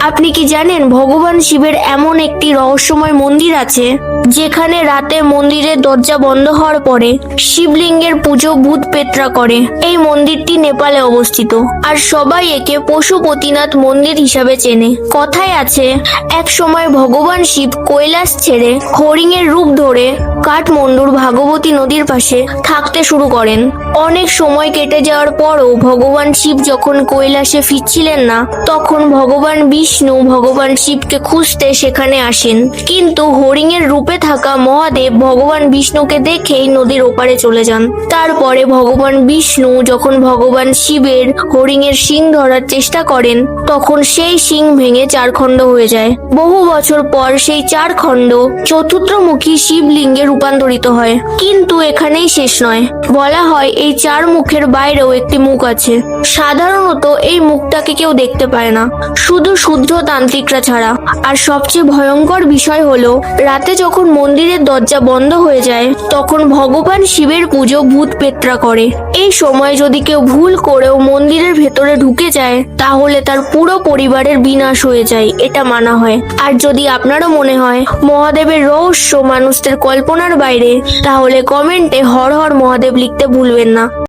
আপনি কি জানেন ভগবান শিবের এমন একটি রহস্যময় মন্দির আছে? যেখানে রাতে মন্দিরের দরজা বন্ধ হওয়ার পরে শিবলিঙ্গের পুজো ভূত পেত্রা করে। এই মন্দিরটি নেপালে অবস্থিত। আর সবাই একে পশুপতিনাথ মন্দির হিসাবে চেনে। কথায় আছে, এক সময় ভগবান শিব কৈলাস ছেড়ে হরিণের রূপ ধরে কাঠমন্ডুর ভাগবতী নদীর পাশে থাকতে শুরু করেন। অনেক সময় কেটে যাওয়ার পরও ভগবান শিব যখন কৈলাসে ফিরছিলেন না, তখন ভগবান বিষ্ণু ভগবান শিবকে খুঁজতে সেখানে আসেন। কিন্তু হরিণের রূপে থাকা মহাদেব ভগবান বিষ্ণুকে দেখেই নদীর ওপারে চলে যান। তারপরে ভগবান বিষ্ণু যখন ভগবান শিবের হরিণের শিং ধরার চেষ্টা করেন, তখন সেই শিং ভেঙে চার খণ্ড হয়ে যায়। বহু বছর পর সেই চার খণ্ড চতুর্থমুখী শিবলিঙ্গে রূপান্তরিত হয়। কিন্তু এখানেই শেষ নয়। বলা হয় এই চার মুখের বাইরেও একটি মুখ আছে। সাধারণত এই মুখটাকে কেউ দেখতে পায় না। শুধু শুদ্ধ তান্ত্রিকরা ছাড়া। আর সবচেয়ে ভয়ঙ্কর বিষয় হলো, রাতে যখন মন্দিরের দরজা বন্ধ হয়ে যায়, তখন ভগবান শিবের পুজো ভূত পেত্রা করে। এই সময় যদি কেউ ভুল করেও মন্দিরের ভেতরে ঢুকে যায়, তাহলে তার পুরো পরিবারের বিনাশ হয়ে যায়, এটা মানা হয়। আর যদি আপনারও মনে হয়, মহাদেবের রহস্য মানুষদের কল্পনার বাইরে, তাহলে কমেন্টে হর হর মহাদেব লিখতে ভুলবেন না।